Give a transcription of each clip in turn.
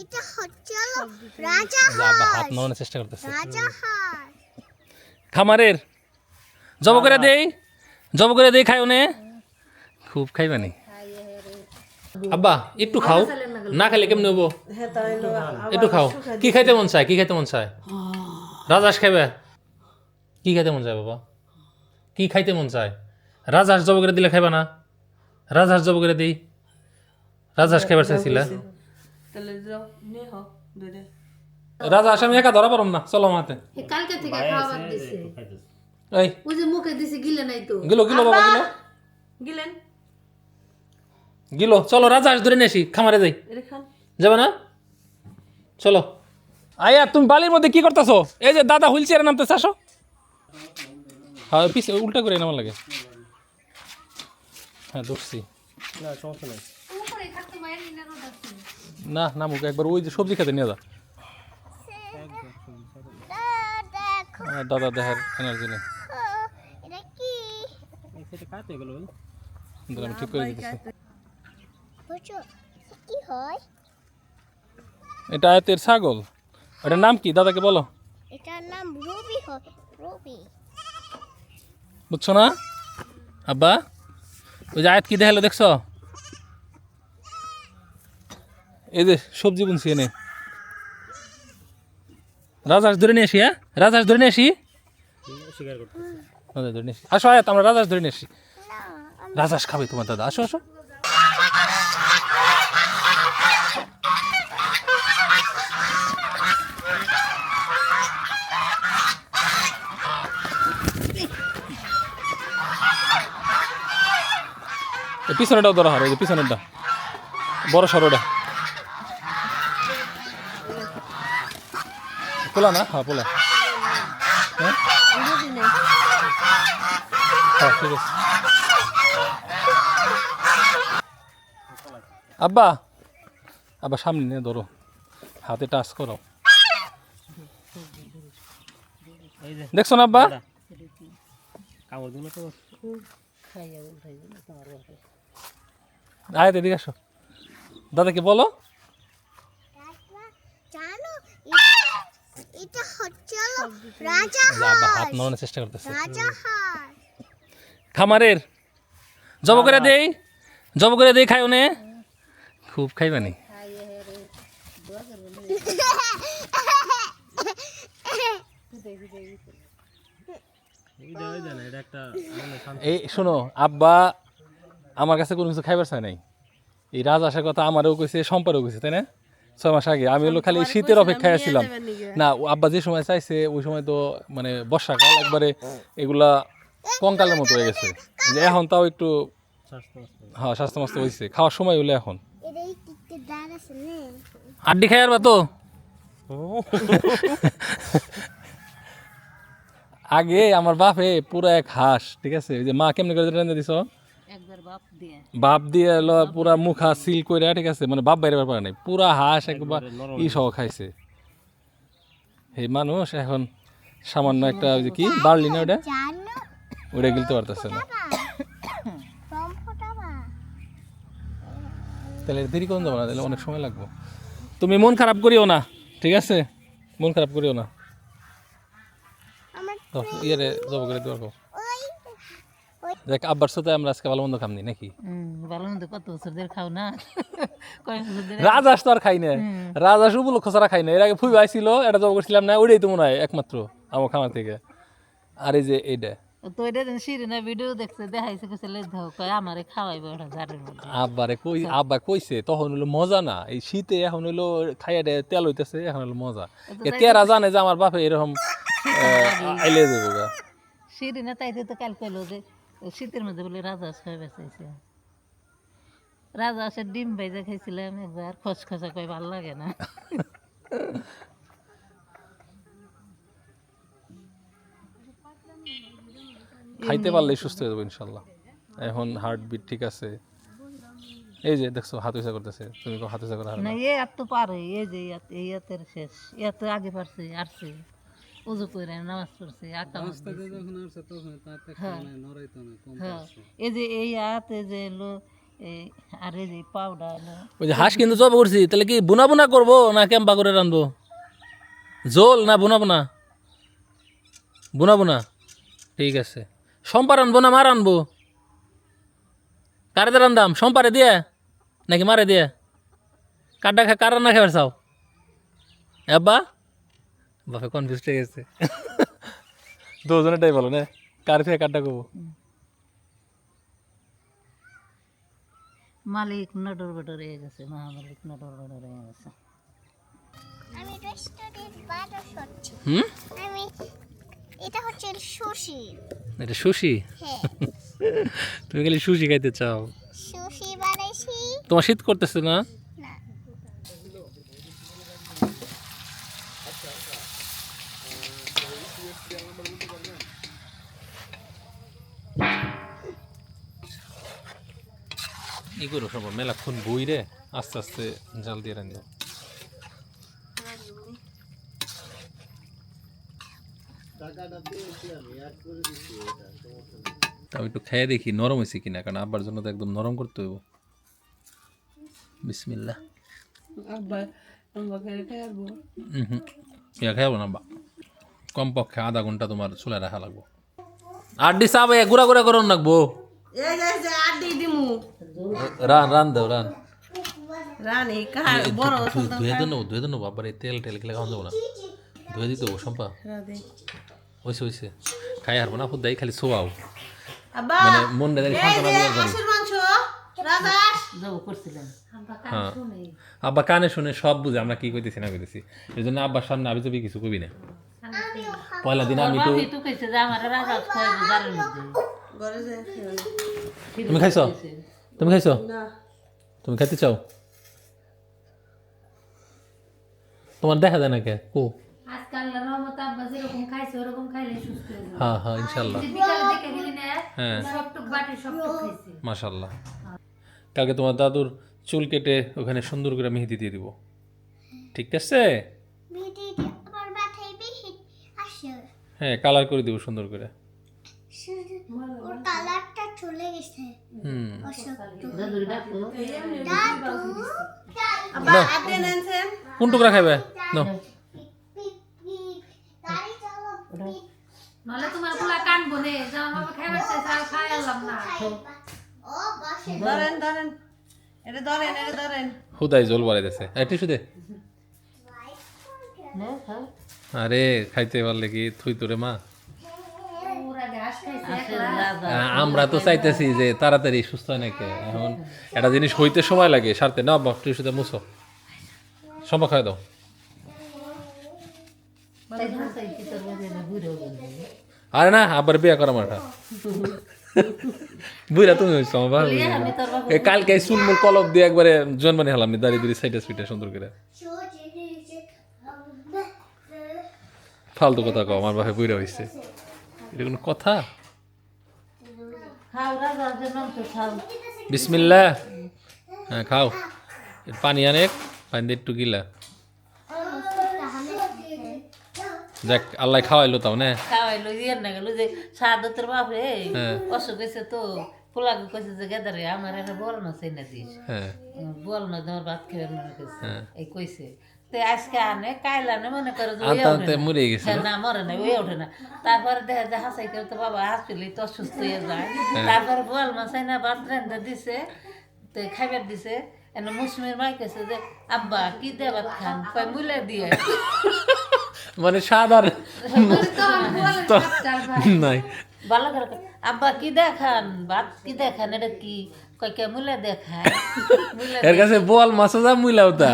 এটা হচ্ছে রাজা হাত চেষ্টা করতেছে। রাজা হাঁস খামারের। জব করে দেই। জব করে দেই খাই ওনে খুব খাইবানি আব্বা একটু খাও। না খাইলে কেমন নেব একটু খাও। কি খাইতে মন চায়? কি খাইতে মন চায়? রাজহাঁস খাইবে? কি খাইতে মন চায় বাবা? কি খাইতে মন চায়? রাজহাঁস জব করে দিলে খাইবা না? রাজহাঁস জব করে দিই। রাজহাঁস খাইবার চাইছিলা? রাজহাঁস আমি একা ধরা পারম না চলো মাতে কালকে থেকে খাবার দিছে। এই। ওই যে মুখে দিছে গিলে নাই তো। গিলো গিলো বাবা গিলো। গেলেন। গিলো চলো রাজহাঁস ধরে নিয়ে আসি খামারে যাই। যাবে না? চলো। আয়া তুমি বালির মধ্যে কি করতেছো? এই যে দাদা হুইল চেয়ারে নামতেছে আসো। হ্যাঁ পিছে উল্টা করে নামা লাগে। হ্যাঁ ধরছি। উপরে থাকতে মায়ের আছে। না নামুক একবার ওই যে সবজি খেতে নিয়ে যা। হ্যাঁ, দাদা দেখার এনার্জি নেই। আমি ঠিক করে দিতেছি। হয়? এটা আয়তের ছাগল। এটার নাম কি? দাদাকে বলো। এটার নাম রুবি হয় রুবি। বুঝছ না? আব্বা ওই যে আয়াত কি দেখাল দেখছ? এই যে সবজি বুনছি এনে। রাজহাঁস ধরে নিয়ে আসি হ্যাঁ? রাজহাঁস ধরে নিয়ে আসি? আসি। আয়াত, আমরা রাজহাঁস ধরে নিয়ে আসি। রাজহাঁস খাবে তোমার দাদা। আসো আসো। এই পিছনেটাও ধরা হয় পিছনেরটা। বড় সরোটা। পোলা না? হ্যাঁ পোলা হ্যাঁ? হ্যাঁ আব্বা আব্বা, সামনে নিয়ে ধরো। হাতে টাচ করো। দেখছ না আব্বা? আয় এদিকে আসো। দাদাকে বলো। এটা হচ্ছে রাজা হাত নামানোর চেষ্টা করতেছে। রাজা হাঁস খামারের। জব করে দেই। জব করে দেই খাই ওনে খুব এই শোনো আব্বা আমার কাছে কোনো কিছু খাইবার চাই নাই। এই রাজ আসার কথা আমারও কইছে সম্পারও কইছে তাই না? ছয় মাস আগে। আমি হলো খালি শীতের অপেক্ষায় ছিলাম। না আব্বা যে সময় চাইছে ওই সময় তো মানে বর্ষাকাল একবারে এগুলা কঙ্কালের মতো হয়ে গেছে। যে এখন তাও একটু হ্যাঁ স্বাস্থ্য মাস্ত হয়েছে খাওয়ার সময় হলো এখন। আড্ডি খাই আর তো আগে আমার বাপে পুরো এক হাঁস ঠিক আছে? ওই যে মা কেমনি করে দিছ? বাপ দিয়ে। বাপ দিয়ে এলো পুরা মুখা সিল করে ঠিক আছে মানে বাপ বাইরে পারে নাই পুরা হাঁস একবার ই সহ খাইছে। এই মানুষ এখন সামান্য একটা ওই যে কি বার্লি না ওটা ওটা গিলতে পারতেছে না। তাহলে দেরি করুন যাব না তাহলে অনেক সময় লাগবো। তুমি মন খারাপ করিও না ঠিক আছে? মন খারাপ করিও না। আমার তো ইয়ে জব করে দেওয়ার দেখ আব্বার সাথে আমরা আজকে ভালো মন্দ খামনি নাকি? ভালো মন্দ কত বছর ধরে খাও না? রাজহাঁস তো আর খাই না। রাজহাঁস উপলক্ষ ছাড়া খাই না। এর আগে ফুই আইছিল এটা জব করছিলাম না ওইটাই তো মনে হয় একমাত্র আমার খামার থেকে। আর এই যে এইটা। তো এটা শিরিনা ভিডিও দেখছে দেখাইছে কইছে লে দাও কয় আমারে খাওয়াইবে ওটা জারের মধ্যে। আব্বারে কই আব্বা কইছে তখন হলো মজা না। এই শীতে এখন হলো খাইয়া তেল হইতেছে এখন হলো মজা। এ তেরা জানে যে আমার বাপে এরকম আইলে দেবো গা। শিরিনা তাইতে তো কাল কইলো যে শীতের মধ্যে বলে রাজা রাজহাঁস খাই বেঁচেছে রাজহাঁসের ডিম ভাইজা খাইছিলাম একবার খসখসা কই ভালো লাগে না। খাইতে পারলে সুস্থ হয়ে যাব ইনশাল্লাহ। এখন হার্ট বিট ঠিক আছে। এই যে দেখছ হাত উঁচা করতেছে। তুমি হাত উঁচা করা না। এ আর তো পারে এই যে এই ইয়াতের শেষ। ইয়াতে আগে পারছে আসছে। উজু করে নামাজ পড়ছে আকাম এই যে এই হাত যে এলো আর এই যে পাউডার ওই যে হাঁস কিন্তু জব করছি তাহলে কি বুনা বুনা করব না কেম্পা করে রানবো জোল না বুনা বুনা বুনা বুনা ঠিক আছে। সম্পার আনব না মার আনব কারে দিয়ে রান্দাম সম্পারে দিয়ে? নাকি মারে দিয়ে? কাড্ডা খা কার রান্না খাবার চাও? আব্বা? বাপে কনফিউজ হয়ে গেছে? দুজনেরটাই বলো না। কার করব মালিক নটর বটর হয়ে গেছে মহামালিক নটর বটর হয়ে গেছে। আমি রেস্টুরেন্ট বাটার হচ্ছে হুম? আমি এটা হচ্ছে সুশি এটা সুশি হ্যাঁ। তুমি খালি সুশি খাইতে চাও। সুশি বানাইছি। তোমার শীত করতেছে না? ই করো সব মেলাক্ষণ বই রে আস্তে আস্তে জাল দিয়ে রাখব তাও একটু খেয়ে দেখি নরম হয়েছে কিনা কারণ আব্বার জন্য তো একদম নরম করতে হইব। আব্বা হুম ইয়া খাইব না বা কমপক্ষে আধা ঘণ্টা তোমার চুলে রাখা লাগবো। আর ডি সাবে গুড়া গুড়া করুন রাখব। এই যে যে আড্ডি দিমু। রান রান দেও রান রানী কার বড় ধুয়ে ধুয়ে দেন ধুয়ে দেন বাবার এই তেল টেল খেলে খাওয়া যাব না। ধুয়ে দিতে হয়েছে খাই হারবো না খালি শোয়াও। মানে মন সান্ত্বনা দেওয়ার জন্য। হ্যাঁ। আব্বা কানে শুনে সব বুঝে আমরা কি কইতেছি না কইতেছি। এই জন্য আব্বার সামনে আবি তুমি কিছু কবি না। পয়লা দিন আমি তো তো তুমি খাইছো? তুমি খাইছো? না। তুমি খাইতে চাও? তোমার দেখা যায় না কে? সুস্থ হয়ে হ্যাঁ ইনশাল্লাহ যে বিকালে দেখে গেলি না হ্যাঁ। মাশাল্লাহ কালকে তোমার দাদুর চুল কেটে ওখানে সুন্দর করে মেহেদি দিয়ে দিব। ঠিক আছে? হ্যাঁ কালার করে দিব সুন্দর করে। চলে গেছে। কোন টুকরা খাবে নাও গাড়ি তোমার পোলা কানবো নে জামা বাবা খাইবার চাইছে আর খাই আনলাম না। ও ধরেন ধরেন। এটা ধরেন এটা ধরেন। হুদাই জল আরে খাইতে পারলে কি থুই তোরে মা? আমরা তো চাইতেছি যে তাড়াতাড়ি সুস্থ হয় নাকি। এখন একটা জিনিস হইতে সময় লাগে সারতে। না বা টিসুতে মুছো। সম্ভব খাই দাও। তাই আরে না আবার বিয়া করা মাঠা। বুঝলা তুমি হইছো আমার কালকে চুল মুল কলপ দিয়ে একবারে জন্মানি হলাম দাঁড়িয়ে দাঁড়িয়ে সাইডে সুইটে সুন্দর করে। ফালতু কথা কও আমার বাপে বুড়া হইছে। এটা কোনো কথা? খাও হ্যাঁ খাও। পানি আনেক পানি দিয়ে একটু গিলা। যাক আল্লাহ খাওয়াইলো তাও না? খাওয়াইলো ইয়ে না গেল যে সাদ তোর বাপরে হ্যাঁ। অসুখ হয়েছে তো পোলাকে কইছে যে গেদারে আমার এটা বল না সেই না দিস। হ্যাঁ। বল না তোমার ভাত খেয়ে মনে কইছে হ্যাঁ। এই কইছে তো আজকে আনে কাইল আনে মনে করে যে। মরে গেছে না মরে না ওই ওঠে না তারপরে দেখা যায় হাসাই করে তো বাবা হাসপিলে তো অসুস্থ হয়ে যায় তারপরে বল মাসাই না ভাত রান্ধা দিছে তো খাইবার দিছে এনে মুসলিমের মাই কেছে যে আব্বা কি দে ভাত খান কয় মুলে দিয়ে মানে সাধারণ নাই ভালো করে আব্বা কি দেখান ভাত কি দেখান এটা কি কয় কে দেখায়। এর কাছে বল মাছও যা মুইলাও তা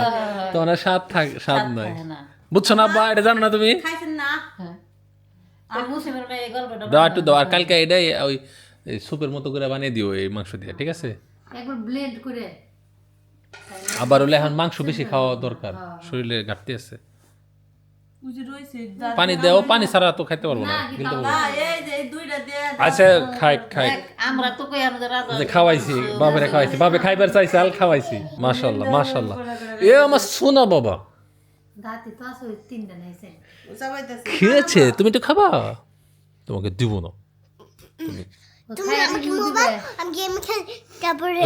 তো না স্বাদ থাক স্বাদ নাই। বুঝছ না আব্বা এটা জানো না তুমি? খাইছেন না? হ্যাঁ। তো মুসলিমের মেয়ে এই গল্পটা দাও একটু দাও আর কালকে এটাই ওই এই মতো করে বানিয়ে দিও এই মাংস দিয়ে ঠিক আছে? একবার ব্লেন্ড করে। আবার হলে এখন মাংস বেশি খাওয়া দরকার শরীরে ঘাটতি আছে। পানি দেও পানি ছাড়া তো খাইতে পারব না আচ্ছা খাই খাই। আমরা তো কই আমরা রাজা যে খাওয়াইছি বাবারে খাওয়াইছি বাবে খাইবার চাইছে আল খাওয়াইছি। মাশাল্লাহ মাশাল্লাহ এ আমার সোনা বাবা। খেয়েছে তুমি তো খাবা? তোমাকে দিব না।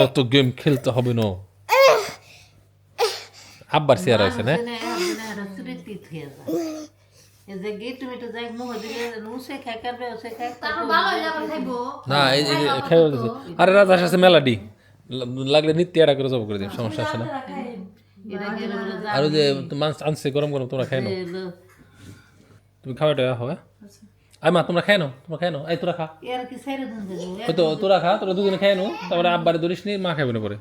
এত গেম খেলতে হবে না। আব্বার চেয়ার আছে না? যে গিয়ে তুমি যাই মুখ দিলে উসে খাই করবে উসে খাই তারপর ভালো যাবে খাইবো। না এই যে খেয়ে বলতেছে আরে রাজা আছে মেলাডি। লাগলে নিত্য এরা করে জব করে দিই সমস্যা আছে না। এটা আর যে মাছ আনছে গরম গরম তোমরা খাই নাও। তুমি খাওয়াটা হবে আই মা তোমরা খাই নাও তোমরা খাই নাও। এই তোরা খা। তো তোরা খা তোরা দুজনে খাই নাও তারপরে আব্বারে ধরিস নি মা খাইবে না পরে।